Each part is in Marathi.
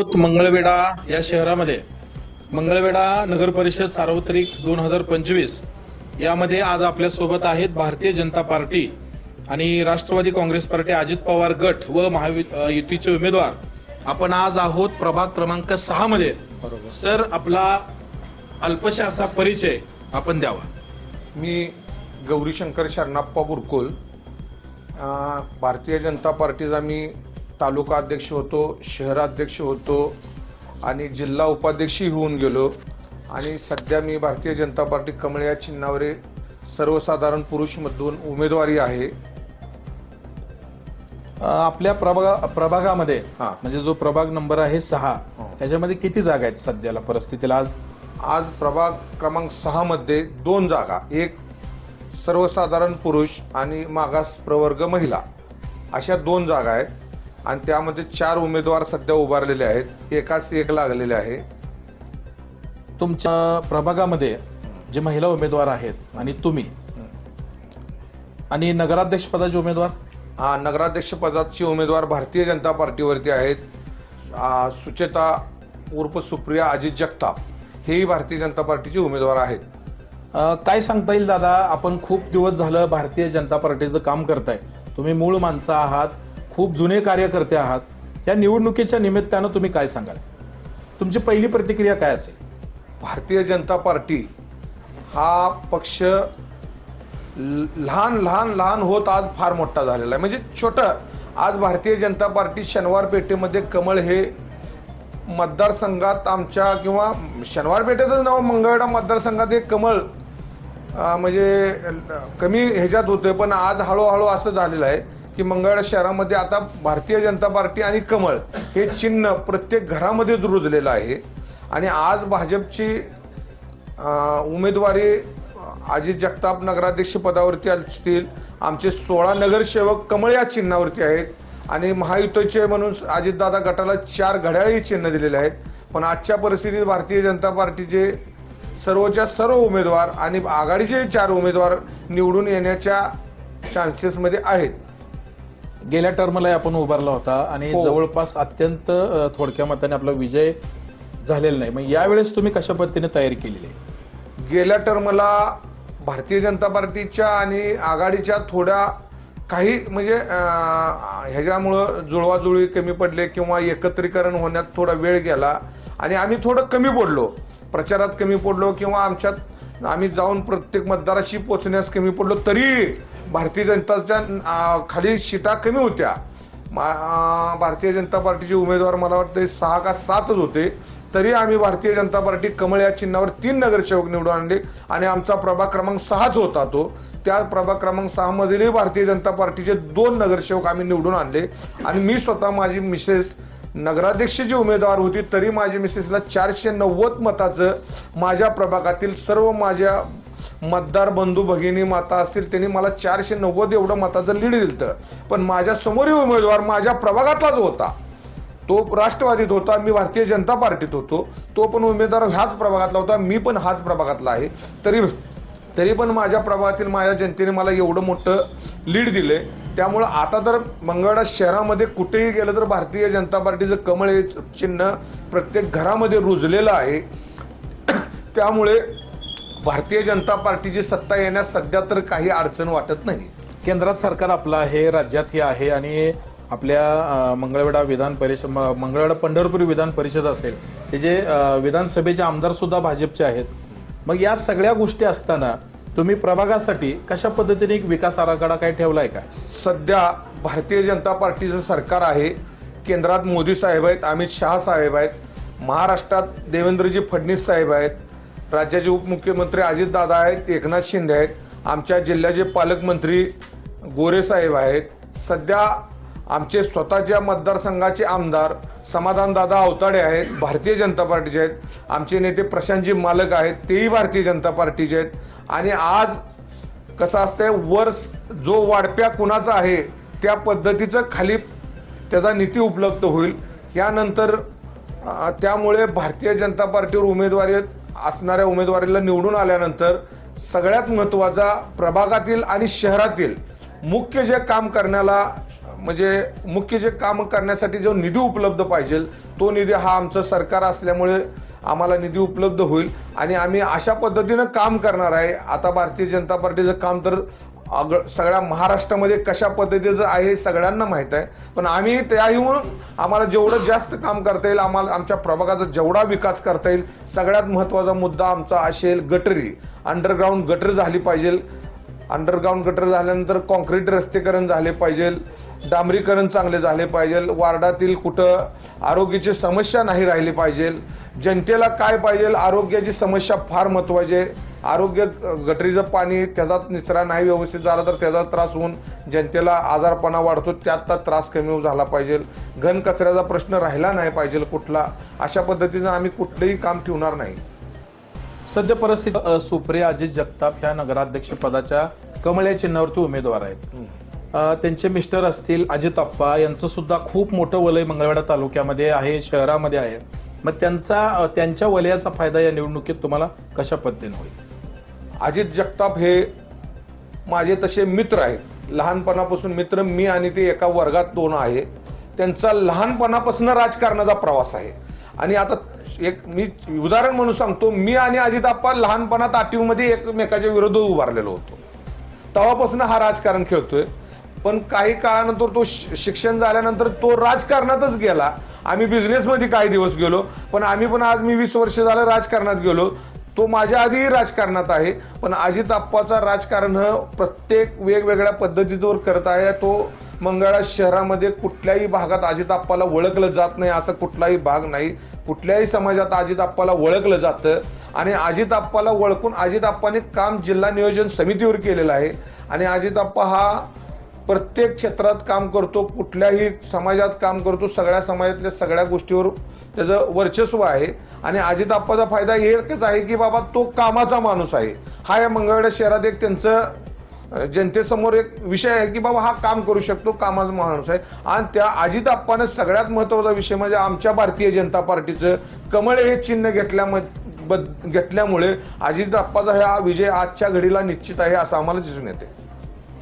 आहोत मंगळवेढा या शहरामध्ये मंगळवेढा नगर परिषद सार्वत्रिक दोन हजार पंचवीस यामध्ये आज आपल्यासोबत आहेत भारतीय जनता पार्टी आणि राष्ट्रवादी काँग्रेस पार्टी अजित पवार गट व महावि युतीचे उमेदवार. आपण आज आहोत प्रभाग क्रमांक सहा मध्ये. सर आपला अल्पशा असा परिचय आपण द्यावा. मी गौरीशंकर शरणाप्पा बुरकुल. भारतीय जनता पार्टीचा मी तालुका अध्यक्ष होतो शहराध्यक्ष होतो आणि जिल्हा उपाध्यक्षही होऊन गेलो आणि सध्या मी भारतीय जनता पार्टी कमळ या चिन्हावर सर्वसाधारण पुरुषमधून उमेदवारी आहे आपल्या प्रभागा प्रभागामध्ये हा. म्हणजे जो प्रभाग नंबर आहे सहा हो. त्याच्यामध्ये किती जागा आहेत सध्याला परिस्थितीला आज आज प्रभाग क्रमांक सहा मध्ये दोन जागा एक सर्वसाधारण पुरुष आणि मागास प्रवर्ग महिला अशा दोन जागा आहेत आणि त्यामध्ये चार उमेदवार सध्या उभारलेले आहेत. एकाच एक लागलेले आहे. तुमच्या प्रभागामध्ये जे महिला उमेदवार आहेत आणि तुम्ही आणि नगराध्यक्ष पदाचे उमेदवार? हा नगराध्यक्ष पदाचे उमेदवार भारतीय जनता पार्टीवरती आहेत. सुचेता उर्फ सुप्रिया अजित जगताप हेही भारतीय जनता पार्टीचे उमेदवार आहेत. काय सांगता येईल दादा? आपण खूप दिवस झालं भारतीय जनता पार्टीचं काम करताय. तुम्ही मूळ माणसं आहात. खूप जुने कार्यकर्ते आहात या निवडणुकीच्या निमित्तानं तुम्ही काय सांगाल? तुमची पहिली प्रतिक्रिया काय असेल? भारतीय जनता पार्टी हा पक्ष लहान लहान लहान होत आज फार मोठा झालेला आहे. म्हणजे छोटं आज भारतीय जनता पार्टी शनिवार पेठेमध्ये कमळ हे मतदारसंघात आमच्या किंवा शनिवार पेठेतच नाव मंगळवेढा मतदारसंघात हे कमळ म्हणजे कमी ह्याच्यात होतं पण आज हळूहळू असं झालेलं आहे. की मंगळवेढा शहरामध्ये आता भारतीय जनता पार्टी आणि कमळ हे चिन्ह प्रत्येक घरामध्येच रुजलेलं आहे. आणि आज भाजपची उमेदवारी अजित जगताप नगराध्यक्ष पदावरती असतील. आमचे सोळा नगरसेवक कमळ या चिन्हावरती आहेत. आणि महायुतीचे म्हणून अजितदादा गटाला चार घड्याळही चिन्ह दिलेले आहेत. पण आजच्या परिस्थितीत भारतीय जनता पार्टीचे सर्वच्या सर्व उमेदवार आणि आघाडीचे चार उमेदवार निवडून येण्याच्या चान्सेसमध्ये आहेत. गेल्या टर्मला आपण उभारला होता आणि हो. जवळपास अत्यंत अ, थोडक्या मताने आपला विजय झालेला नाही. मग यावेळेस तुम्ही कशा पद्धतीने तयारी केलेली आहे? गेल्या टर्मला भारतीय जनता पार्टीच्या आणि आघाडीच्या थोड्या काही म्हणजे अं, ह्याच्यामुळं जुळवाजुळवी कमी पडले किंवा एकत्रीकरण होण्यात थोडा वेळ गेला आणि आम्ही थोडं कमी पडलो. प्रचारात कमी पडलो किंवा आमच्यात आम्ही जाऊन प्रत्येक मतदाराशी पोचण्यास कमी पडलो तरी भारतीय जनताच्या खाली शिटा कमी होत्या. मा- भारतीय जनता पार्टीचे उमेदवार मला वाटतं सहा का सातच होते. तरी आम्ही भारतीय जनता पार्टी कमळ या चिन्हावर तीन नगरसेवक निवडून आणले आणि आमचा प्रभाग क्रमांक सहाच होता तो. त्या प्रभाग क्रमांक सहामधीलही भारतीय जनता पार्टीचे दोन नगरसेवक आम्ही निवडून आणले. आणि मी स्वतः माझी मिसेस नगराध्यक्षची उमेदवार होती. तरी माझी मिसेसला चारशे नव्वद मताचं माझ्या प्रभागातील सर्व माझ्या मतदार बंधू भगिनी माता असतील त्यांनी मला चारशे नव्वद एवढं मताचं लीड दिलं पण माझ्या समोरील उमेदवार माझ्या प्रभागातलाच होता. तो राष्ट्रवादीत होता मी भारतीय जनता पार्टीत होतो. तो पण उमेदवार ह्याच प्रभागातला होता मी पण हाच प्रभागातला आहे. तरी तरी पण माझ्या प्रभागातील माझ्या जनतेने मला एवढं मोठं लीड दिले त्यामुळं आता तर मंगळवेढा शहरामध्ये कुठेही गेलं तर भारतीय जनता पार्टीचं कमळ हे चिन्ह प्रत्येक घरामध्ये रुजलेलं आहे. त्यामुळे भारतीय जनता पार्टीची सत्ता येण्यास सध्या तर काही अडचण वाटत नाही. केंद्रात सरकार आपलं आहे राज्यातही आहे आणि आपल्या मंगळवेढा विधान परिषद म- मंगळवेढा पंढरपूर विधान परिषद असेल ते जे विधानसभेचे आमदार सुद्धा भाजपचे आहेत. मग या सगळ्या गोष्टी असताना तुम्ही प्रभागासाठी कशा पद्धतीने एक विकास आराखडा काय आहे का? सध्या भारतीय जनता पार्टीचं सरकार आहे केंद्रात मोदी साहेब आहेत अमित शहा साहेब आहेत महाराष्ट्रात देवेंद्रजी फडणवीस साहेब आहेत राज्याचे उपमुख्यमंत्री अजितदादा आहेत एकनाथ शिंदे आहेत आमच्या जिल्ह्याचे पालकमंत्री गोरेसाहेब आहेत. सध्या आमचे स्वतःच्या मतदारसंघाचे आमदार समाधानदादा अवताडे आहेत भारतीय जनता पार्टीचे आहेत आमचे नेते प्रशांतजी मालक आहेत तेही भारतीय जनता पार्टीचे आहेत. आणि आज कसं असतंय वर जो वाढप्या कुणाचा आहे त्या पद्धतीचं खाली त्याचा नीती उपलब्ध होईल. यानंतर त्यामुळे भारतीय जनता पार्टीवर उमेदवारी असणाऱ्या उमेदवारीला निवडून आल्यानंतर सगळ्यात महत्त्वाचा प्रभागातील आणि शहरातील मुख्य जे काम करण्याला म्हणजे मुख्य जे काम करण्यासाठी जो निधी उपलब्ध पाहिजे तो निधी हा आमचं सरकार असल्यामुळे आम्हाला निधी उपलब्ध होईल. आणि आम्ही अशा पद्धतीनं काम करणार आहे. आता भारतीय जनता पार्टीचं काम तर अग- सगळ्या महाराष्ट्रामध्ये कशा पद्धतीचं आहे हे सगळ्यांना माहीत आहे. पण आम्ही त्याहीहून आम्हाला जेवढं जास्त काम करता येईल आम्हाला आमच्या प्रभागाचा जेवढा विकास करता येईल सगळ्यात महत्त्वाचा मुद्दा आमचा असेल गटरी. अंडरग्राऊंड गटर झाली पाहिजे. अंडरग्राऊंड गटर झाल्यानंतर कॉन्क्रीट रस्तेकरण झाले पाहिजे. डांबरीकरण चांगले झाले पाहिजे. वार्डातील कुठं आरोग्याची समस्या नाही राहिली पाहिजे. जनतेला काय पाहिजे? आरोग्याची समस्या फार महत्वाची आहे. आरोग्य गटरीचं पाणी त्याचा निचरा नाही व्यवस्थित झाला तर त्याचा त्रास होऊन जनतेला आजारपणा वाढतो. त्याचा त्रास कमी झाला पाहिजे. घन कचऱ्याचा प्रश्न राहिला नाही पाहिजे कुठला. अशा पद्धतीनं आम्ही कुठलंही काम ठेवणार नाही. सध्या परिस्थिती सुप्रिया अजित जगताप ह्या नगराध्यक्ष पदाच्या कमळ चिन्हावरती उमेदवार आहेत. त्यांचे मिस्टर असतील अजित अप्पा यांचं सुद्धा खूप मोठं वलय मंगळवेढा तालुक्यामध्ये आहे शहरामध्ये आहे. मग त्यांचा त्यांच्या वलयाचा फायदा या निवडणुकीत तुम्हाला कशा पद्धतीने होईल? अजित जगताप हे माझे तसे मित्र आहेत. लहानपणापासून मित्र मी आणि ते एका वर्गात दोन आहे. त्यांचा लहानपणापासून राजकारणाचा प्रवास आहे. आणि आता एक मी उदाहरण म्हणून सांगतो मी आणि अजित अप्पा लहानपणात आठवीमध्ये एकमेकाच्या विरोधात उभारलेलो होतो. तेव्हापासून हा राजकारण खेळतोय. पण काही काळानंतर तो शि- शिक्षण झाल्यानंतर तो राजकारणातच गेला. आम्ही बिझनेसमध्ये काही दिवस गेलो पण आम्ही पण आज मी वीस वर्ष झालं राजकारणात गेलो. तो माझ्या आधीही राजकारणात आहे पण अजित आप्पाचा राजकारण प्रत्येक वेगवेगळ्या पद्धतीवर करत आहे. तो मंगळा शहरामध्ये कुठल्याही भागात अजित आप्पाला ओळखलं जात नाही असं कुठलाही भाग नाही. कुठल्याही समाजात अजित आप्पाला ओळखलं जातं. आणि अजित आप्पाला ओळखून अजित आप्पाने काम जिल्हा नियोजन समितीवर केलेलं आहे. आणि अजित आप्पा हा प्रत्येक क्षेत्रात काम करतो कुठल्याही समाजात काम करतो सगळ्या समाजातल्या सगळ्या गोष्टीवर त्याचं वर्चस्व आहे. आणि अजितप्पाचा फायदा एकच आहे की बाबा तो कामाचा माणूस आहे. हा या मंगळवेढा शहरात एक त्यांचं जनतेसमोर एक विषय आहे की बाबा हा काम करू शकतो कामाचा माणूस आहे. आणि त्या अजितप्पानं सगळ्यात महत्त्वाचा विषय म्हणजे आमच्या भारतीय जनता पार्टीचं कमळ हे चिन्ह घेतल्याम बद- घेतल्यामुळे अजितप्पाचा हा विजय आजच्या घडीला निश्चित आहे असं आम्हाला दिसून येते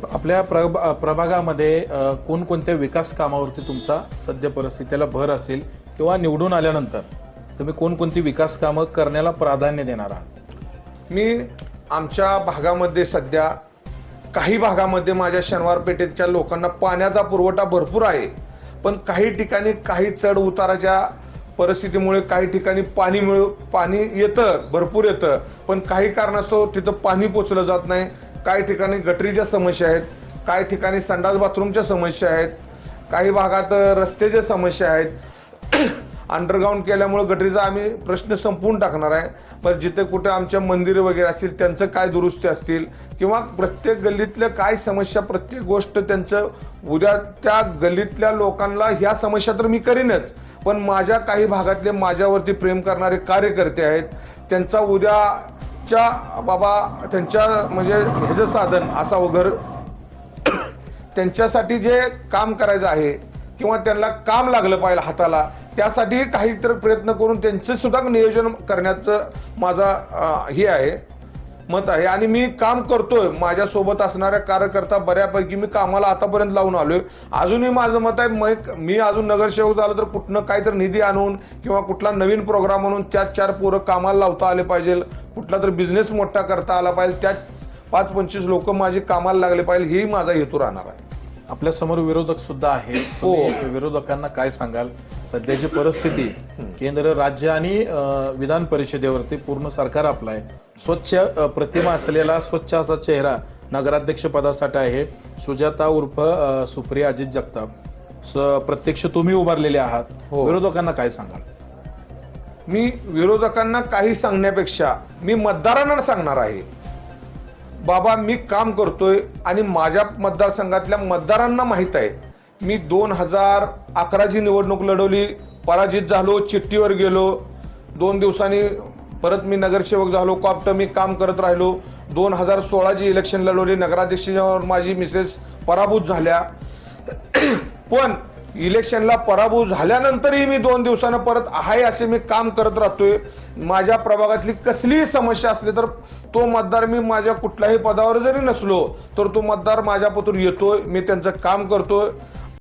आपल्या प्रभ प्रभागामध्ये कोणकोणत्या विकास कामावरती तुमचा सद्य परिस्थितीला भर असेल किंवा निवडून आल्यानंतर तुम्ही कोणकोणती विकास कामं करण्याला प्राधान्य देणार आहात? मी आमच्या भागामध्ये सध्या काही भागामध्ये माझ्या शनिवार पेठेच्या लोकांना पाण्याचा पुरवठा भरपूर आहे. पण काही ठिकाणी काही चढ उताराच्या परिस्थितीमुळे काही ठिकाणी पाणी मिळ पाणी येतं भरपूर येतं. पण काही कारणास्तव तिथं पाणी पोचलं जात नाही. काही ठिकाणी गटरीच्या समस्या आहेत काही ठिकाणी संडास बाथरूमच्या समस्या आहेत काही भागात रस्त्याच्या समस्या आहेत. अंडरग्राऊंड केल्यामुळे गटरीचा आम्ही प्रश्न संपवून टाकणार आहे. पण जिथे कुठे आमच्या मंदिरं वगैरे असतील त्यांचं काय दुरुस्ती असतील किंवा प्रत्येक गल्लीतल्या काय समस्या प्रत्येक गोष्ट त्यांचं उद्या त्या गल्लीतल्या लोकांना ह्या समस्या तर मी करीनच. पण माझ्या काही भागातले माझ्यावरती प्रेम करणारे कार्यकर्ते आहेत त्यांचा उद्या च्या बाबा त्यांच्या म्हणजे ह्याचं साधन असा वगैरे त्यांच्यासाठी जे काम करायचं आहे किंवा त्यांना काम लागलं पाहिजे हाताला त्यासाठी काहीतरी प्रयत्न करून त्यांचं सुद्धा नियोजन करण्याचं माझा हे आहे. मत आहे. आणि मी काम करतोय. माझ्यासोबत असणाऱ्या कार्यकर्ता बऱ्यापैकी मी कामाला आतापर्यंत लावून आलोय. अजूनही माझं मत आहे मै- मी अजून नगरसेवक झालो तर कुठनं काहीतरी निधी आणून किंवा कुठला नवीन प्रोग्राम आणून त्यात चार पोरं कामाला लावता आले पाहिजे. कुठला तर बिझनेस मोठा करता आला पाहिजे. त्यात पाच पंचवीस लोक माझे कामाला लागले पाहिजे. हेही माझा हेतू राहणार आहे. आपल्यासमोर विरोधक सुद्धा आहेत. हो. तुम्ही विरोधकांना काय सांगाल? सध्याची परिस्थिती केंद्र राज्य आणि विधान परिषदेवरती पूर्ण सरकार आपलं आहे. स्वच्छ प्रतिमा असलेला स्वच्छ असा चेहरा नगराध्यक्ष पदासाठी आहे. सुजाता उर्फ सुप्रिया अजित जगताप. प्रत्यक्ष तुम्ही उभारलेले आहात. हो. विरोधकांना काय सांगाल? मी विरोधकांना काही सांगण्यापेक्षा मी मतदारांना सांगणार आहे. बाबा मी काम करतोय आणि माझ्या मतदारसंघातल्या मतदारांना माहीत आहे. मी दोन हजार अकराची निवडणूक लढवली पराजित झालो चिठ्ठीवर गेलो. दोन दिवसांनी परत मी नगरसेवक झालो कॉप्ट मी काम करत राहिलो. दोन हजार सोळाची इलेक्शन लढवली नगराध्यक्षावर माझी मिसेस पराभूत झाल्या. पण इलेक्शनला पराभूत झाल्यानंतरही मी दोन दिवसानं परत आहे असे मी काम करत राहतोय. माझ्या प्रभागातली कसलीही समस्या असली तर तो मतदार मी माझ्या कुठल्याही पदावर जरी नसलो तर तो मतदार माझ्या येतोय मी त्यांचं काम करतोय.